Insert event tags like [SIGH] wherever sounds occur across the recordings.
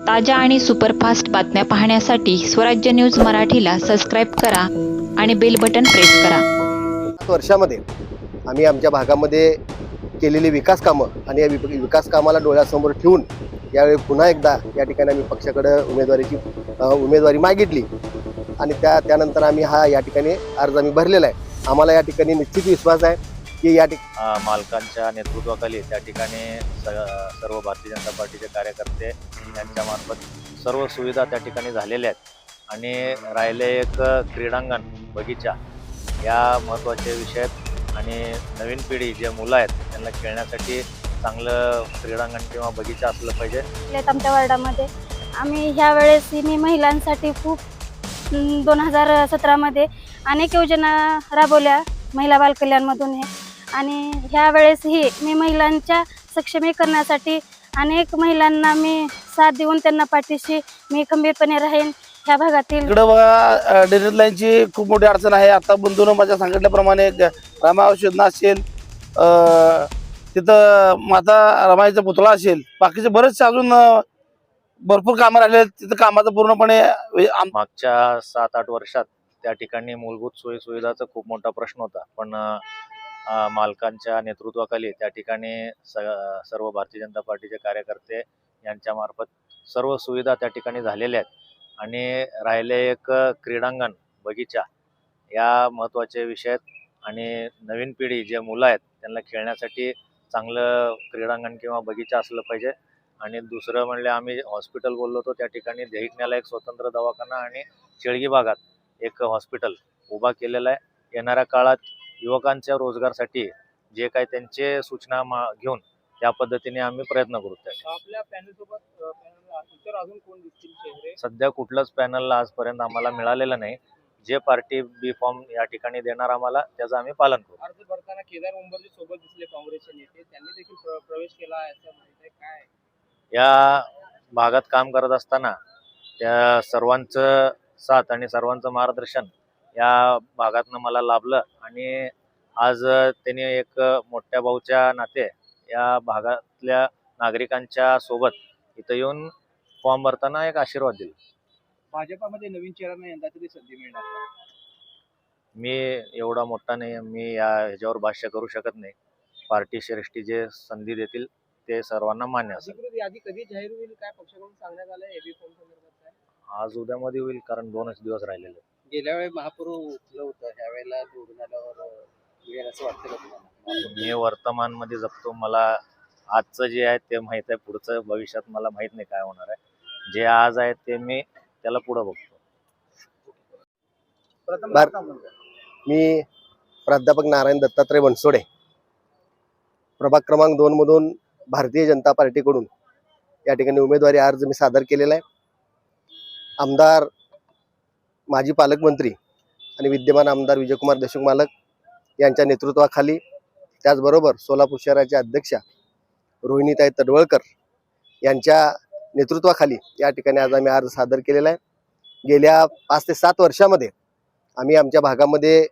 ताज्या आणि सुपरफास्ट बातम्या पाहण्यासाठी स्वराज्य न्यूज मराठीला सबस्क्राईब करा आणि बेल बटन प्रेस करा. वर्षामध्ये आम्ही आमच्या भागामध्ये केलेली विकास कामं आणि या विप- विकास कामाला डोळ्यासमोर ठेवून यावेळी पुन्हा एकदा या ठिकाणी आम्ही पक्षाकडे उमेदवारीची उमेदवारी मागितली. आणि त्या त्यानंतर आम्ही हा या ठिकाणी अर्ज आम्ही भरलेला आहे. आम्हाला या ठिकाणी निश्चित विश्वास आहे. की या ठिकाणी अ, मालकांच्या नेतृत्वाखाली त्या ठिकाणी स- सर्व भारतीय जनता पार्टीचे कार्यकर्ते यांच्यामार्फत सर्व सुविधा त्या ठिकाणी झालेल्या आहेत. आणि राहिले एक क्रीडांगण बगीचा या महत्त्वाचे विषय आहेत. आणि नवीन पिढी जे मुलं आहेत त्यांना खेळण्यासाठी चांगलं क्रीडांगण किंवा बगीचा असलं पाहिजे. आहेत आमच्या वार्डामध्ये. आम्ही ह्या वेळेस मी महिलांसाठी खूप दोन हजार सतरामध्ये अनेक योजना राबवल्या महिला बालकल्याणमधून हे. आणि ह्या वेळेसही मी महिलांच्या सक्षमीकरणासाठी अनेक महिलांना मी साथ देऊन त्यांना पाठीशी मी खंबीरपणे राहीन. ह्या भागातील इकडं बघा डेरेट लाईनची खूप मोठी अडचण आहे. आता बंधूनं माझ्या सांगितल्याप्रमाणे रामा योजना असेल तिथं माता रमाईचा पुतळा असेल बाकीचे बरेचसे अजून भरपूर कामं राहिले. तिथं कामाचं पूर्णपणे मागच्या सात आठ वर्षात त्या ठिकाणी मूलभूत सोयी सुविधाचा खूप मोठा प्रश्न होता. पण मालकांच्या नेतृत्वाखाली त्या ठिकाणी स- सर्व भारतीय जनता पार्टीचे कार्यकर्ते यांच्यामार्फत सर्व सुविधा त्या ठिकाणी झालेल्या आहेत. आणि राहिले एक क्रीडांगण बगीचा या महत्त्वाचे विषय आहेत. आणि नवीन पिढी जे मुलं आहेत त्यांना खेळण्यासाठी चांगलं क्रीडांगण किंवा बगीचा असलं पाहिजे. आणि दुसरं म्हणले आम्ही हॉस्पिटल बोललो होतो त्या ठिकाणी देहिकण्याला एक स्वतंत्र दवाखाना आणि शेळगी भागात एक हॉस्पिटल उभा केलेला आहे. येणाऱ्या काळात युवकांच्या रोजगारसाठी जे काही त्यांचे सूचना घेऊन त्या पद्धतीने आम्ही प्रयत्न करू त्या. सध्या कुठलंच पॅनलला आजपर्यंत आम्हाला मिळालेलं नाही. जे पार्टी बी फॉर्म या ठिकाणी देणार आम्हाला त्याचं आम्ही पालन करू. अर्ज भरताना केदार उंबरजी सोबत दिसले काँग्रेसचे नेते. त्यांनी देखील प्र- प्रवेश केला काय? या भागात काम करत असताना त्या सर्वांचं साथ आणि सर्वांचं मार्गदर्शन या भागातनं मला लाभलं. आणि आज त्यांनी एक मोठ्या भाऊच्या नाते या भागातल्या नागरिकांच्या सोबत इथं येऊन फॉर्म भरताना एक आशीर्वाद दिला. भाजपामध्ये नवीन चेहऱ्यांना यंदा तरी संधी मिळणार का? मी एवढा मोठा नाही मी या ह्याच्यावर भाष्य करू शकत नाही. पार्टी श्रेष्ठी जे संधी देतील ते सर्वांना मान्य असेल. अधिकृत यादी कधी जाहीर होईल काय पक्षाकडून सांगण्यात आलं एबी फॉर्म संदर्भात काय? आज उद्यामध्ये होईल कारण दोनच दिवस राहिलेले आहेत. गेल्या वेळी महापूर उठलं होतं. ह्या वेळेला निवडून आल्यावर मिळेल असं वाटतं का तुम्हाला? मी वर्तमानमध्ये जगतो. मला आजचं जे आहे ते माहीत आहे. पुढचं भविष्यात मला माहीत नाही काय होणार आहे. जे आज आहे ते मी त्याला पुढे बघतो. प्रथम बर- नाव म्हणतो. मी प्राध्यापक नारायण दत्तात्रय बनसोडे. प्रभाग क्रमांक दोन मधून भारतीय जनता पार्टीकडून या ठिकाणी उमेदवारी अर्ज मी सादर केलेला आहे. आमदार माजी पालकमंत्री आणि विद्यमान आमदार विजयकुमार देशमुख मालक यांच्या नेतृत्वाखाली त्याचबरोबर सोलापूर शहराच्या अध्यक्षा रोहिणीताई तडवळकर यांच्या नेतृत्वाखाली या ठिकाणी आज आम्ही अर्ज सादर केलेला आहे. गेल्या पाच ते सात वर्षामध्ये आम्ही आमच्या भागामध्ये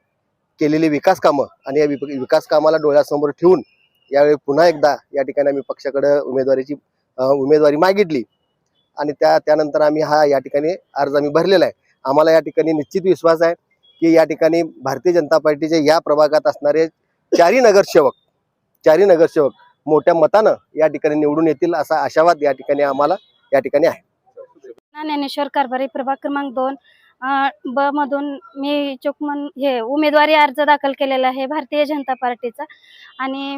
केलेली विकास कामं आणि या विकास कामाला डोळ्यासमोर ठेवून यावेळी पुन्हा एकदा या ठिकाणी आम्ही पक्षाकडं उमेदवारीची उमेदवारी मागितली. आणि त्या त्यानंतर आम्ही हा या ठिकाणी अर्ज आम्ही भरलेला आहे. आम्हाला या ठिकाणी निश्चित विश्वास आहे की या ठिकाणी भारतीय जनता पार्टीचे या प्रभागात असणारे चारी नगरसेवक चारी नगरसेवक मोठ्या मतानं या ठिकाणी निवडून येतील असा आशावाद या ठिकाणी आम्हाला या ठिकाणी आहे. ज्ञानेश्वर कारभारी प्रभाग क्रमांक दोन ब मधून मी चोकमन हे उमेदवारी अर्ज दाखल केलेला आहे भारतीय जनता पार्टीचा. आणि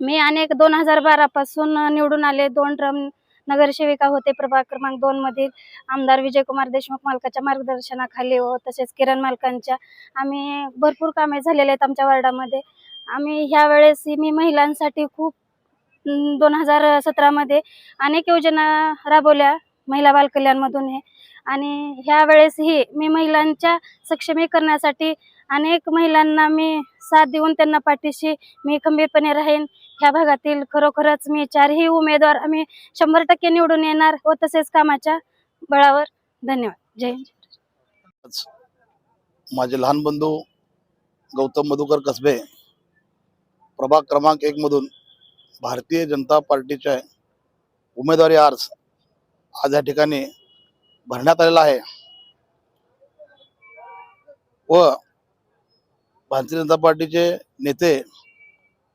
मी अनेक दोन हजार बारापासून निवडून आले दोन ड्रम नगरसेविका होते. प्रभाग क्रमांक दोन मधील आमदार विजयकुमार देशमुख मालकाच्या मार्गदर्शनाखाली व तसेच किरण मालकांच्या. आम्ही भरपूर कामे झालेले आहेत आमच्या वार्डामध्ये. आम्ही ह्या वेळेस मी महिलांसाठी खूप दोन हजार सतरामध्ये अनेक योजना राबवल्या महिला बालकल्याणमधून हे. आणि ह्या वेळेसही मी महिलांच्या सक्षमीकरणासाठी अनेक महिलांना मी साथ देऊन त्यांना पाठीशी मी खंबीरपणे राहीन. ह्या भागातील खरोखरच मी चारही उमेदवार आम्ही शंभर टक्के निवडून येणार व तसेच कामाच्या बळावर. धन्यवाद. जय माझे लहान बंधू गौतम मधुकर कसबे प्रभाग क्रमांक एक मधून भारतीय जनता पार्टीच्या उमेदवारी अर्ज आज या ठिकाणी भरण्यात आलेला आहे. व भारतीय जनता पार्टीचे नेते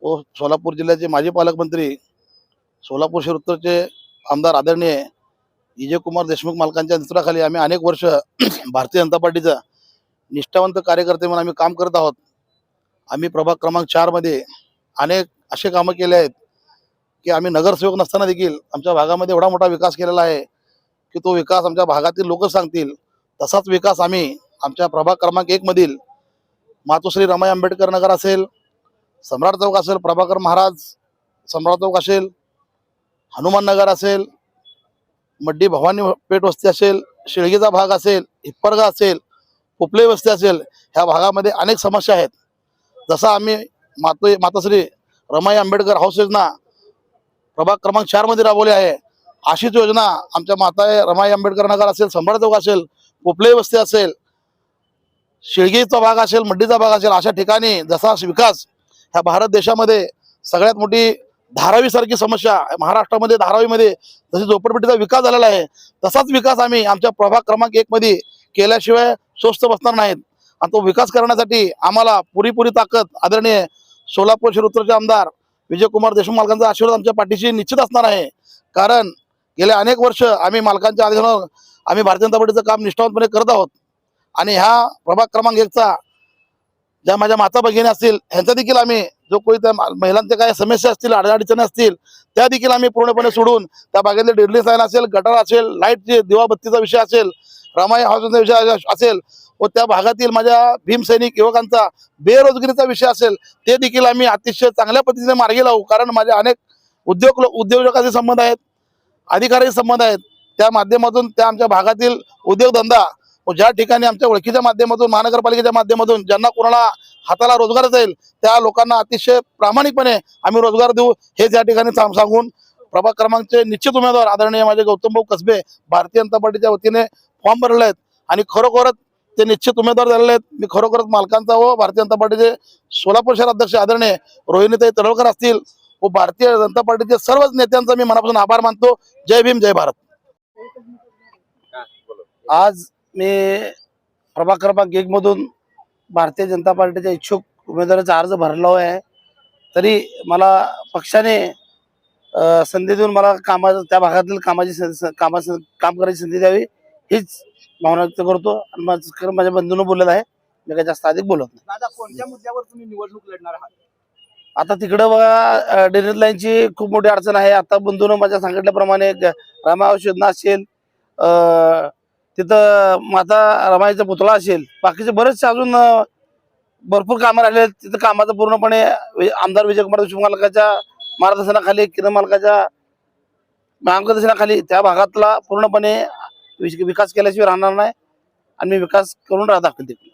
व सोलापूर जिल्ह्याचे माजी पालकमंत्री सोलापूर शहर उत्तरचे आमदार आदरणीय विजयकुमार देशमुख मालकांच्या नेतृत्वाखाली आम्ही अनेक वर्ष [CLEARS THROAT] भारतीय जनता पार्टीचं निष्ठावंत कार्यकर्ते म्हणून आम्ही काम करत आहोत. आम्ही प्रभाग क्रमांक चारमध्ये अनेक असे कामं केले आहेत की आम्ही नगरसेवक नसताना देखील आमच्या भागामध्ये एवढा मोठा विकास केलेला आहे की तो विकास आमच्या भागातील लोक सांगतील. तसाच विकास आम्ही आमच्या प्रभाग क्रमांक एकमधील मातोश्री रमाई आंबेडकर नगर असेल सम्राट चौक असेल प्रभाकर महाराज सम्राट चौक असेल हनुमान नगर असेल मड्डी भवानी पेठ वस्ती असेल शिळगीचा भाग असेल हिप्परगा असेल पोपले वस्ती असेल ह्या भागामध्ये अनेक समस्या आहेत. जसा आम्ही मातो माताश्री रमाई आंबेडकर हाऊस योजना प्रभाग क्रमांक चारमध्ये राबवली आहे. अशीच योजना आमच्या माता रमाई आंबेडकर नगर असेल सम्राट चौक असेल पोपले वस्ती असेल शिळगीचा भाग असेल मड्डीचा भाग असेल अशा ठिकाणी जसा विकास ह्या भारत देशामध्ये सगळ्यात मोठी धारावीसारखी समस्या महाराष्ट्रामध्ये धारावीमध्ये जशी झोपडपट्टीचा विकास झालेला आहे तसाच विकास आम्ही आमच्या प्रभाग क्रमांक एकमध्ये केल्याशिवाय स्वस्त बसणार नाहीत. आणि तो विकास करण्यासाठी आम्हाला पुरीपुरी ताकद आदरणीय सोलापूर शिरोत्तरचे आमदार विजयकुमार देशमुख मालकांचा आशीर्वाद आमच्या पाठीशी निश्चित असणार आहे. कारण गेले अनेक वर्ष आम्ही मालकांच्या आधीनावर आम्ही भारतीय जनता पार्टीचं काम निष्ठावंतपणे करत आहोत. आणि ह्या प्रभाग क्रमांक एकचा ज्या माझ्या माता भगिनी असतील ह्यांचा देखील आम्ही जो कोणी त्या महिलांच्या काही समस्या असतील अडचणी असतील त्या देखील आम्ही पूर्णपणे सोडून त्या भागातले डेडली लाईन असेल गटार असेल लाईटचे दिवाबत्तीचा विषय असेल रमाई हाऊसचा विषय असेल व त्या भागातील माझ्या भीमसैनिक युवकांचा बेरोजगारीचा विषय असेल ते देखील आम्ही अतिशय चांगल्या पद्धतीने मार्गी लावू कारण माझे अनेक उद्योग उद्योजकाचे संबंध आहेत अधिकाऱ्याचे संबंध आहेत त्या माध्यमातून त्या आमच्या भागातील उद्योगधंदा ज्या ठिकाणी आमच्या ओळखीच्या माध्यमातून महानगरपालिकेच्या माध्यमातून ज्यांना कोणाला हाताला रोजगार जाईल त्या लोकांना अतिशय प्रामाणिकपणे आम्ही रोजगार देऊ हेच या ठिकाणी सांग- सांगून प्रभाग क्रमांकचे निश्चित उमेदवार आदरणीय माझे गौतम भाऊ कसबे भारतीय जनता पार्टीच्या वतीने फॉर्म भरले आहेत. आणि खरोखरच ते निश्चित उमेदवार झालेले आहेत. मी खरोखरच मालकांचा व भारतीय जनता पार्टीचे सोलापूर शहर अध्यक्ष आदरणीय रोहिणीताई तडवळकर असतील व भारतीय जनता पार्टीचे सर्वच नेत्यांचा मी मनापासून आभार मानतो. जय भीम जय भारत. आज मी प्रभाग क्रमांक एक मधून भारतीय जनता पार्टीच्या इच्छुक उमेदवाराचा अर्ज भरला आहे. तरी मला पक्षाने संधी देऊन मला कामा त्या भागातील कामाची कामा काम करायची संधी द्यावी हीच भावना व्यक्त करतो. आणि माझ्या बंधूनं बोललेलं आहे. मी काही जास्त अधिक बोलत नाही. दादा कोणत्या मुद्द्यावर तुम्ही निवडणूक लढणार आहात? आता तिकडं बघा डेनेट लाईनची खूप मोठी अडचण आहे. आता बंधूनं माझ्या सांगितल्याप्रमाणे ग- रमा औषध योजना असेल तिथं माता रमाईचा पुतळा असेल बाकीचे बरेचसे अजून भरपूर कामं राहिले आहेत. तिथं कामाचं पूर्णपणे आमदार विजयकुमार देशमुख मालकाच्या मार्गदर्शनाखाली किरण मालकाच्या मार्गदर्शनाखाली त्या भागातला पूर्णपणे विकास केल्याशिवाय राहणार नाही आणि मी विकास करून रा- दाखवेल तिकडे